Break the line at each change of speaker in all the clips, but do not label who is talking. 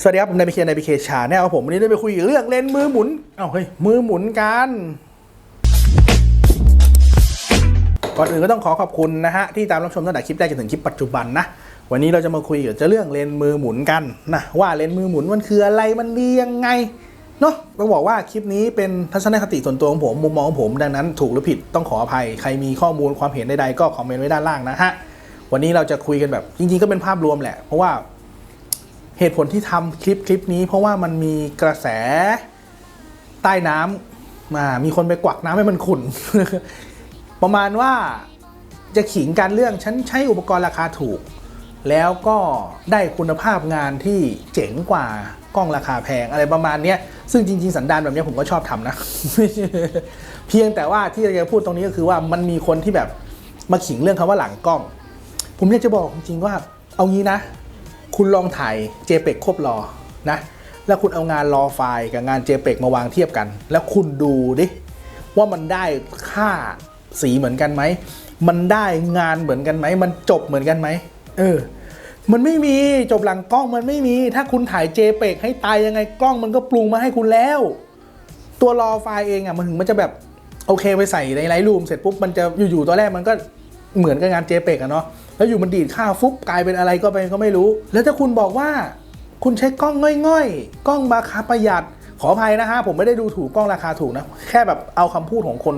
สวัสดีครับผมนายพีเคนายพีเคชาแนลครับผมวันนี้ได้ไปคุยเรื่องเลนมือหมุนเอ้าเฮ้ยมือหมุนกันก่อนอื่นก็ต้องขอขอบคุณนะฮะที่ตามรับชมตั้งแต่คลิปแรกจนถึงคลิปปัจจุบันนะวันนี้เราจะมาคุยเกี่ยวกับเรื่องเลนมือหมุนกันนะว่าเลนมือหมุนมันคืออะไรมันดียังไงเนาะต้องบอกว่าคลิปนี้เป็นทัศนคติส่วนตัวของผมมุมมองของผมดังนั้นถูกหรือผิดต้องขออภัยใครมีข้อมูลความเห็นใดๆก็คอมเมนต์ไว้ด้านล่างนะฮะวันนี้เราจะคุยกันแบบจริงๆก็เป็นภาพรวมแหละเพราะว่า เหตุผลที่ทำคลิปคลิปนี้ เพราะว่ามันมีกระแสใต้น้ำมามีคนไปกวักน้ำให้มันขุ่น ประมาณว่าจะขิงการเรื่องฉันใช้อุปกรณ์ราคาถูก แล้วก็ได้คุณภาพงานที่เจ๋งกว่ากล้องราคาแพงอะไรประมาณนี้ซึ่งจริง ๆ สันดานแบบนี้ผมก็ชอบทำนะ เพียงแต่ว่าที่จะพูดตรงนี้ก็คือว่ามันมีคนที่แบบมาขิงเรื่องคำว่าหลังกล้อง ผมอยากจะบอกจริงๆว่าเอางี้นะ คุณลองถ่าย JPEG ครบรอนะแล้วคุณเอางานรอไฟล์กับงาน JPEG มาวางเทียบกัน แล้วคุณดูดิว่ามันได้ค่าสีเหมือนกันไหม มันได้งานเหมือนกันไหม มันจบเหมือนกันไหม เออ มันไม่มีจบหลังกล้องมันไม่มี ถ้าคุณถ่าย JPEG ให้ตายยังไงกล้องมันก็ปรุงมาให้คุณแล้ว ตัวรอไฟล์เองอะมันถึงมันจะแบบโอเคไปใส่ในไลท์รูมเสร็จปุ๊บมันจะอยู่ๆตัวแรกมันก็ เหมือนกับงาน JPEG อะเนาะแล้วอยู่มันดีดค่าฟุบกลายเป็นอะไรก็ไปก็ไม่รู้ แล้วถ้าคุณบอกว่า คุณใช้กล้องง่อยๆ กล้องราคาประหยัด ขออภัยนะฮะผมไม่ได้ดูถูกกล้องราคาถูกนะ แค่แบบเอาคำพูดของคน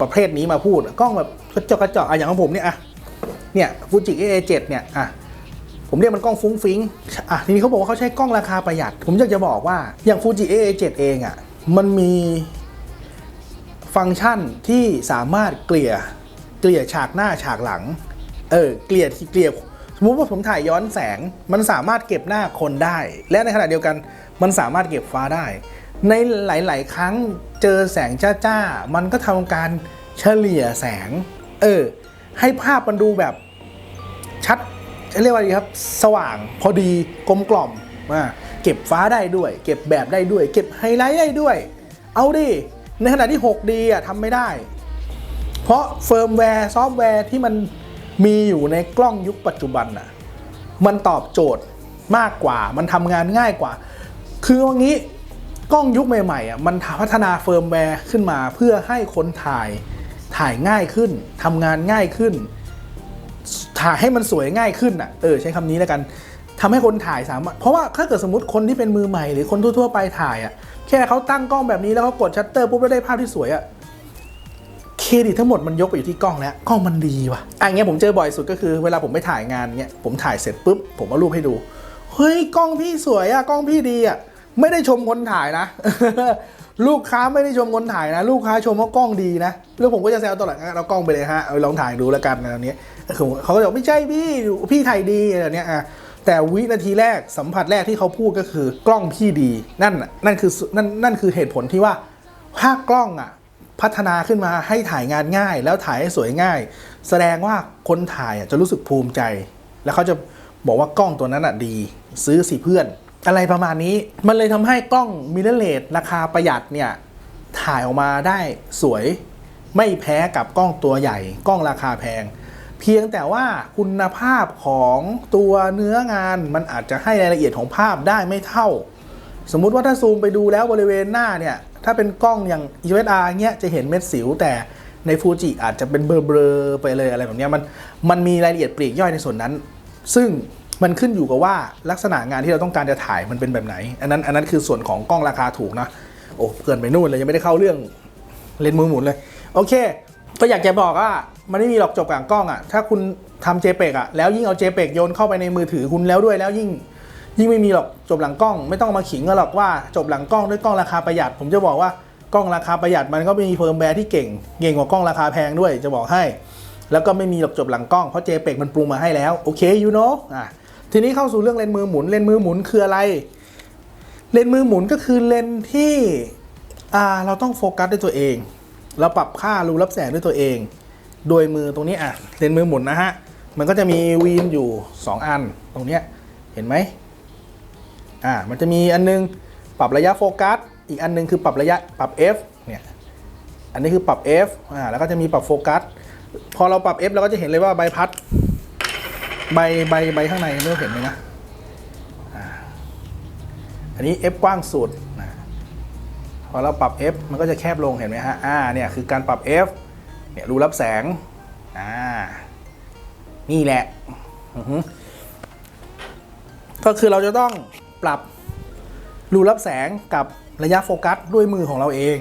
ประเภทนี้มาพูด กล้องแบบกระจกกระจกอะอย่างของผมเนี่ยอะเนี่ยฟูจิ A7 เจ็ดเนี่ยอะผมเรียกมันกล้องฟุ้งฟิ้งอะทีนี้เขาบอกว่าเขาใช้กล้องราคาประหยัด ผมอยากจะบอกว่าอย่าง Fuji A7 เองอะมันมีฟังก์ชันที่สามารถเกลี่ย เกลี่ยฉากหน้าฉากหลัง เออ เกลี่ยเกลี่ยสมมติว่าผมถ่ายย้อนแสง มันสามารถเก็บหน้าคนได้ และในขณะเดียวกัน มันสามารถเก็บฟ้าได้ ในหลาย ๆ ครั้งเจอแสงจ้าๆ มันก็ทำการเฉลี่ยแสง เออ ให้ภาพมันดูแบบชัดจะเรียกว่าดีครับ สว่างพอดีกลมกล่อมอ่าเก็บฟ้าได้ด้วย เก็บแบบได้ด้วย เก็บไฮไลท์ได้ด้วย เอาดิ ในขณะที่ 6D อะทำไม่ได้ เพราะเฟิร์มแวร์ซอฟต์แวร์ที่มันมีอยู่ในกล้องยุคปัจจุบันน่ะมันตอบโจทย์มากกว่า มันทำงานง่ายกว่า คือว่างี้กล้องยุคใหม่ๆอะมันพัฒนาเฟิร์มแวร์ขึ้นมาเพื่อให้คนถ่ายถ่ายง่ายขึ้นทำงานง่ายขึ้น ถ่ายให้มันสวยง่ายขึ้นอะเออใช้คำนี้แล้วกันทำให้คนถ่ายสามารถเพราะว่าถ้าเกิดสมมติคนที่เป็นมือใหม่หรือคนทั่วๆไปถ่ายอะแค่เขาตั้งกล้องแบบนี้แล้วเขากดชัตเตอร์ปุ๊บแล้วได้ภาพที่สวยอะ เครดิตทั้งหมดมันยกไปอยู่ที่กล้องแล้วกล้องมันดีว่ะอะอย่างเงี้ยผมเจอบ่อยสุดก็คือเวลาผมไปถ่ายงานเงี้ยผมถ่ายเสร็จปุ๊บผมเอารูปให้ดูเฮ้ยกล้องพี่สวยอะกล้องพี่ดีอะไม่ได้ชมคนถ่ายนะ ลูกค้าไม่ได้ชมคนถ่ายนะ ลูกค้าชมว่ากล้องดีนะแล้วผมก็จะแซวตลอดงั้นเอากล้องไปเลยฮะเอาลองถ่ายดูแล้วกันอะไรเนี้ยเขาก็จะบอกไม่ใช่พี่พี่ถ่ายดีอะไรเนี้ยอะแต่วินาทีแรกสัมผัสแรกที่เขาพูดก็คือกล้องพี่ดี นั่นนั่นคือนั่นนั่นคือเหตุผลที่ว่าถ้ากล้องอะ พัฒนาขึ้นมาให้ถ่ายงานง่าย แล้วถ่ายให้สวยง่าย แสดงว่าคนถ่ายจะรู้สึกภูมิใจ แล้วเขาจะบอกว่ากล้องตัวนั้นอะดี ซื้อสิเพื่อน อะไรประมาณนี้มันเลยทำให้กล้องมิเรเลสราคาประหยัดเนี่ยถ่ายออกมาได้สวยไม่แพ้กับกล้องตัวใหญ่ กล้องราคาแพง เพียงแต่ว่าคุณภาพของตัวเนื้องานมันอาจจะให้รายละเอียดของภาพได้ไม่เท่า สมมุติว่าถ้าซูมไปดูแล้วบริเวณหน้าเนี่ย ถ้าเป็นกล้องอย่าง EOSR เงี้ยจะเห็นเม็ดสิวแต่ในฟูจิอาจจะเป็นเบลอๆไปเลยอะไรแบบเนี้ยมันมันมีรายละเอียดปลีกย่อยในส่วนนั้น ซึ่งมันขึ้นอยู่กับว่าลักษณะงานที่เราต้องการจะถ่ายมันเป็นแบบไหน อันนั้นอันนั้นคือส่วนของกล้องราคาถูกนะ โอ้เกินไปนู่นเลย ยังไม่ได้เข้าเรื่องเลนส์มือหมุนเลย โอเค ก็อยากจะบอกว่ามันไม่มีหรอกจบกับกล้องอะ ถ้าคุณทำ JPEG อะแล้วยิ่งเอา JPEG โยนเข้าไปในมือถือคุณแล้วด้วยแล้วยิ่ง ยิ่งไม่มีหรอกจบหลังกล้อง ไม่ต้องมาขิงกันหรอกว่าจบหลังกล้องด้วยกล้องราคาประหยัด ผมจะบอกว่ากล้องราคาประหยัดมันก็มีเฟิร์มแวร์ที่เก่งเก่งกว่ากล้องราคาแพงด้วยจะบอกให้ แล้วก็ไม่มีหรอกจบหลังกล้องเพราะ JPEG มันปรุงมาให้แล้วโอเคยูโนอะทีนี้เข้าสู่เรื่องเลนส์มือหมุนเลนส์มือหมุนคืออะไร เลนส์มือหมุนก็คือเลนส์ที่อ่าเราต้องโฟกัสด้วยตัวเอง เราปรับค่ารูรับแสงด้วยตัวเอง โดยมือตรงนี้อะเลนส์มือหมุนนะฮะมันก็จะมีวีนอยู่ 2 อันตรงเนี้ยเห็นไหม อ่ามันจะมีอันนึงปรับระยะโฟกัส อีกอันนึงคือปรับระยะปรับ f เนี่ยอันนี้คือปรับ f อ่าแล้วก็จะมีปรับโฟกัส พอเราปรับ f เราก็จะเห็นเลยว่าใบพัด ใบใบใบข้างในไม่เห็นไหมนะอ่าอันนี้ f กว้างสุดนะพอเราปรับ f มันก็จะแคบลงเห็นไหมฮะอ่าเนี่ยคือการปรับ f เนี่ยรูรับแสงอ่านี่แหละอือฮึก็คือเราจะต้อง ปรับรูรับแสงกับระยะโฟกัสด้วยมือของเราเอง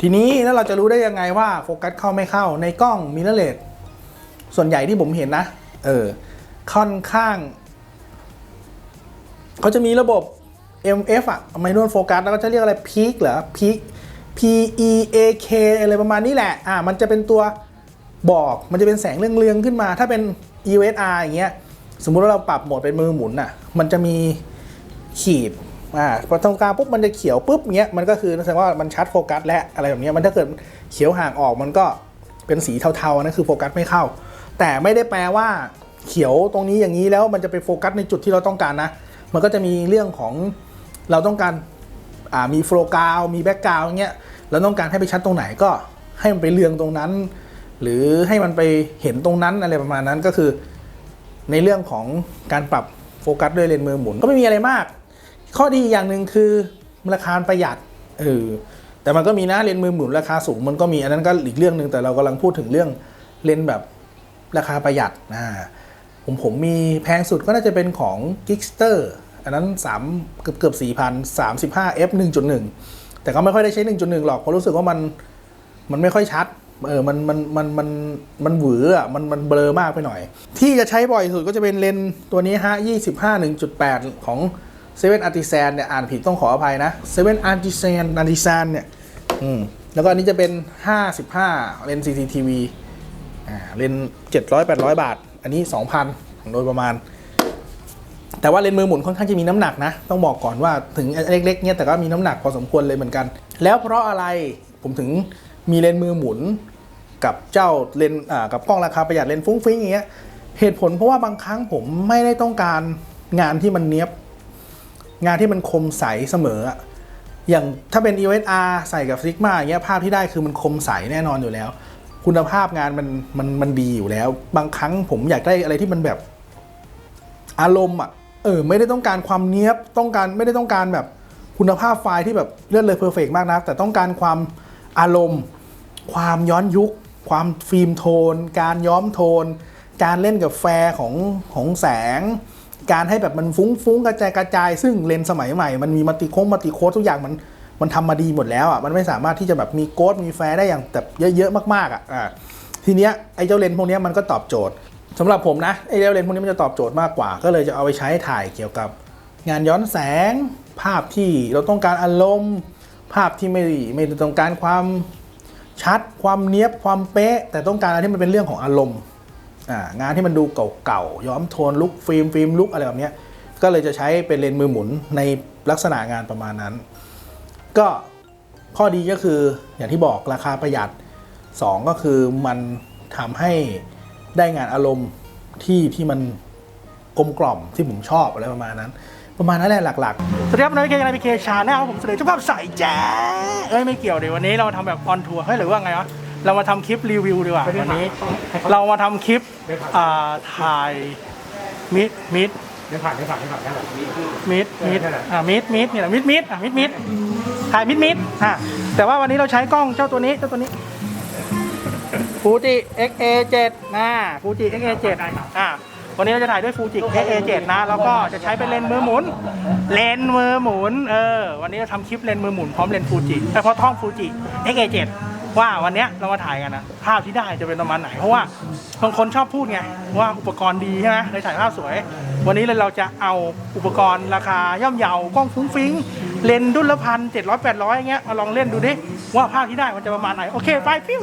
ทีนี้แล้วเราจะรู้ได้ยังไงว่าโฟกัสเข้าไม่เข้าในกล้องมิเรเลสส่วนใหญ่ที่ผมเห็นนะ เออ ค่อนข้าง เขาจะมีระบบ MF อะไมนวนโฟกัสแล้วก็จะเรียกอะไรพีคเหรอพีค P E A K อะไรประมาณนี้แหละ อ่า มันจะเป็นตัวบอกมันจะเป็นแสงเรืองๆขึ้นมา ถ้าเป็น E S R อย่างเงี้ย สมมุติว่าเราปรับโหมดเป็นมือหมุนอะ มันจะมี ขีดอ่าพอตรงกลางปุ๊บมันจะเขียวปุ๊บเงี้ยมันก็คือแสดงว่ามันชัดโฟกัสและอะไรแบบเนี้ยมันถ้าเกิดเขียวห่างออกมันก็เป็นสีเทาๆนั่นคือโฟกัสไม่เข้า แต่ไม่ได้แปลว่าเขียวตรงนี้อย่างนี้แล้วมันจะไปโฟกัสในจุดที่เราต้องการนะ มันก็จะมีเรื่องของเราต้องการอ่ามีโฟล์กาวมีแบ็กกราวอย่างเงี้ยเราต้องการให้ไปชัดตรงไหนก็ให้มันไปเรืองตรงนั้น หรือให้มันไปเห็นตรงนั้นอะไรประมาณนั้นก็คือ ในเรื่องของการปรับโฟกัสด้วยเลนส์มือหมุนก็ไม่มีอะไรมาก ข้อดีอย่างหนึ่งคือราคาประหยัดเออแต่มันก็มีนะเลนส์มือหมุนราคาสูงมันก็มีอันนั้นก็อีกเรื่องหนึ่งแต่เรากำลังพูดถึงเรื่องเลนส์แบบราคาประหยัดนะผมผมมีแพงสุดก็น่าจะเป็นของ g i g s t e r อันนั้น 3 เกือบเกือบ4,000 35 f 1.1 แต่ก็ไม่ค่อยได้ใช้ 1.1 หรอกเพราะรู้สึกว่ามันมันไม่ค่อยชัดเออมันมันมันมันมันหวืออะมันมันเบลอมากไปหน่อย ที่จะใช้บ่อยสุดก็จะเป็นเลนส์ตัวนี้ฮะ25 1.8 ของ 7 Artisan เนี่ยอ่านผิดต้องขออภัยนะ7 Artisan Artisan เนี่ยอืมแล้วก็อันนี้จะเป็น 55 เลนส์ CCTV อ่าเลนส์700 800 บาท อันนี้ 2,000 โดยประมาณ แต่ว่าเลนส์มือหมุนค่อนข้างจะมีน้ำหนักนะ ต้องบอกก่อนว่าถึงเล็กๆเนี่ยแต่ก็มีน้ำหนักพอสมควรเลยเหมือนกัน แล้วเพราะอะไรผมถึงมีเลนส์มือหมุนกับเจ้าเลนส์กับกล้องราคาประหยัดเลนส์ฟุ้งฟิ้งอย่างเงี้ยเหตุผลเพราะว่าบางครั้งผมไม่ได้ต้องการงานที่มันเนี้ยบ งานที่มันคมใสเสมออย่างถ้าเป็น EOSR ใส่กับ Sigma อย่างเงี้ยภาพที่ได้คือมันคมใสแน่นอนอยู่แล้ว คุณภาพงานมันมันมันดีอยู่แล้ว บางครั้งผมอยากได้อะไรที่มันแบบ อารมณ์อะเออไม่ได้ต้องการความเนี้ยบต้องการไม่ได้ต้องการแบบคุณภาพไฟล์ที่แบบเลื่อนเลยเพอร์เฟกมากนะแต่ต้องการความอารมณ์ ความย้อนยุค ความฟิล์มโทน การย้อมโทน การเล่นกับแฟร์ของของแสง การให้แบบมันฟุ้งฟุ้งกระจายกระจายซึ่งเลนส์สมัยใหม่ มันมีมัติโค้งมัติโค้ดทุกอย่างมันมันทำมาดีหมดแล้วอะมันไม่สามารถที่จะแบบมีโค้ดมีแฟร์ได้อย่างแบบเยอะๆมากๆอะอ่าทีเนี้ยไอ้เจ้าเลนส์พวกเนี้ยมันก็ตอบโจทย์สำหรับผมนะไอ้เจ้าเลนส์พวกนี้มันจะตอบโจทย์มากกว่า ก็เลยจะเอาไปใช้ถ่ายเกี่ยวกับ งานย้อนแสงภาพที่เราต้องการอารมณ์ ภาพที่ไม่ไม่ต้องการความชัด ความเนี้ยบความเป๊ะ แต่ต้องการอะไรที่มันเป็นเรื่องของอารมณ์ งานที่มันดูเก่าๆย้อมโทนลุกฟิล์มฟิล์มลุกอะไรแบบนี้ก็เลยจะใช้เป็นเลนส์มือหมุนในลักษณะงานประมาณนั้น ก็ข้อดีก็คืออย่างที่บอกราคาประหยัด 2 ก็คือมันทำให้ได้งานอารมณ์ที่ที่มันกลมกล่อมที่ผมชอบอะไรประมาณนั้น ประมาณนั้นแหละหลักๆสวัสดีครับนายเคนายพีเคชาแนลผมเสนอเจ้าภาพใส่แจ๊เอ้ยไม่เกี่ยวเดี๋ยววันนี้เรามาทำแบบออนทัวร์เฮ้ยหรือว่าไงวะ เรามาทำคลิปรีวิวดีกว่าวันนี้ เรามาทำคลิปอ่าถ่ายมิดมิด
เดี๋ยวผ่านเดี๋ยวผ่านเดี๋ยวผ่านเดี๋ยวผ่าน
มิดมิดอ่ามิดมิดนี่แหละมิดมิดอะมิดมิดถ่ายมิดมิดอะแต่ว่าวันนี้เราใช้กล้องเจ้าตัวนี้เจ้าตัวนี้ฟูจิ XA7 นะฟูจิ XA7 อะวันนี้เราจะถ่ายด้วยฟูจิ XA7 นะ แล้วก็จะใช้เป็นเลนส์มือหมุน เลนส์มือหมุน เออ วันนี้เราทำคลิปเลนส์มือหมุนพร้อมเลนส์ฟูจิแต่พอท่องฟูจิ XA7 ว่าวันเนี้ยเรามาถ่ายกันนะภาพที่ได้จะเป็นประมาณไหน เพราะว่าบางคนชอบพูดไงว่าอุปกรณ์ดีใช่ไหมเลยถ่ายภาพสวย วันนี้เลยเราจะเอาอุปกรณ์ราคาย่อมเยาวกล้องฟุ้งฟิ้งเลนส์ดุลละพันเจ็ดร้อยแปดร้อยอย่างเงี้ยมาลองเล่นดูดิว่าภาพที่ได้มันจะประมาณไหนโอเคไปพิ้ว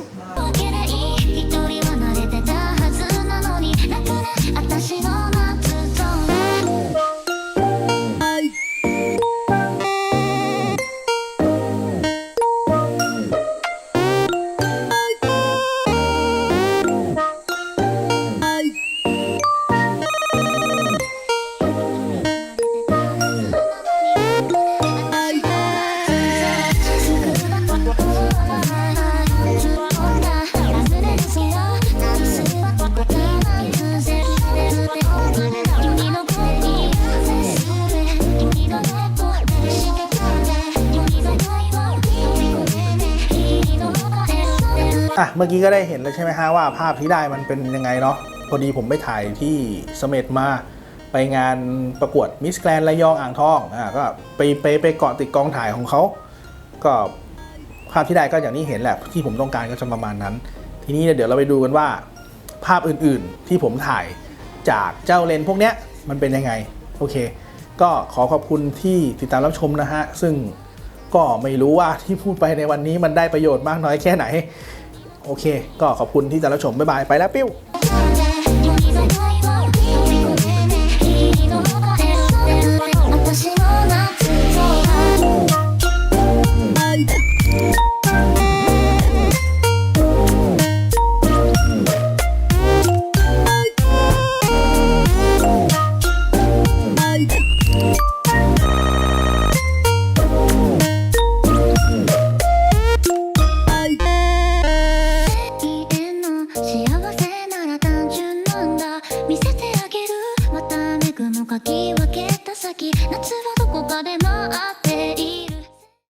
อะเมื่อกี้ก็ได้เห็นแล้วใช่ไหมฮะว่าภาพที่ได้มันเป็นยังไงเนาะพอดีผมไปถ่ายที่เสม็ดมาไปงานประกวดมิสแกรนระยองอ่างทองอะก็ไปไปไปเกาะติดกองถ่ายของเขาก็ภาพที่ได้ก็อย่างที่เห็นแหละที่ผมต้องการก็จะประมาณนั้น ทีนี้เดี๋ยวเราไปดูกันว่า ภาพอื่นๆที่ผมถ่ายจากเจ้าเลนส์พวกเนี้ยมันเป็นยังไงโอเค ก็ขอขอบคุณที่ติดตามรับชมนะฮะซึ่งก็ไม่รู้ว่าที่พูดไปในวันนี้มันได้ประโยชน์มากน้อยแค่ไหน โอเค ก็ขอบคุณที่จะรับชมบ๊ายบายไปแล้วปิ้ว